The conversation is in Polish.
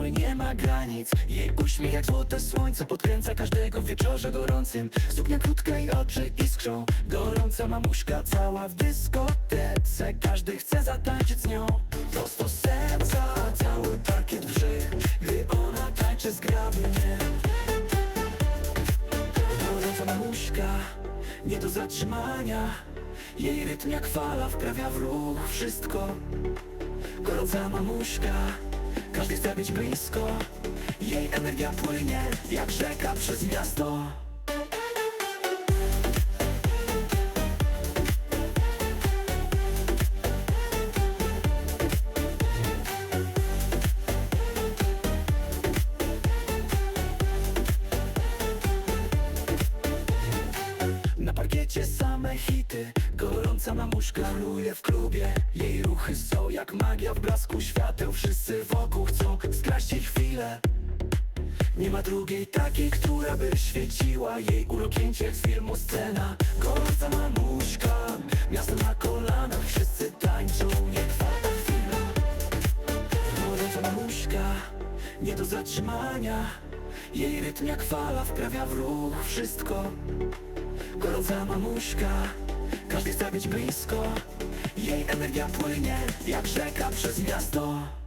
Nie ma granic. Jej uśmiech jak złote słońce Podkręca każdego wieczorze gorącym. Suknia krótka i oczy iskrzą Gorąca mamuśka cała w dyskotece. Każdy chce zatańczyć z nią. Prosto z serca Cały parkiet wrzy Gdy ona tańczy zgrabnie. Gorąca mamuśka Nie do zatrzymania. Jej rytm jak fala wprawia w ruch wszystko. Gorąca mamuśka Każdy chce być blisko. Jej energia płynie jak rzeka przez miasto. Na parkiecie same hity. Gorąca mamuśka ruje w klubie. Jej ruchy są jak magia w blasku świateł. Wszyscy wokół chwilę. Nie ma drugiej takiej, która by świeciła Jej urokięcie z filmu scena. Gorąca mamuśka Miasto na kolanach Wszyscy tańczą, nie trwa ta chwila. Gorąca mamuśka Nie do zatrzymania. Jej rytm jak fala wprawia w ruch wszystko. Gorąca mamuśka Każdy chce być blisko. Jej energia płynie jak rzeka przez miasto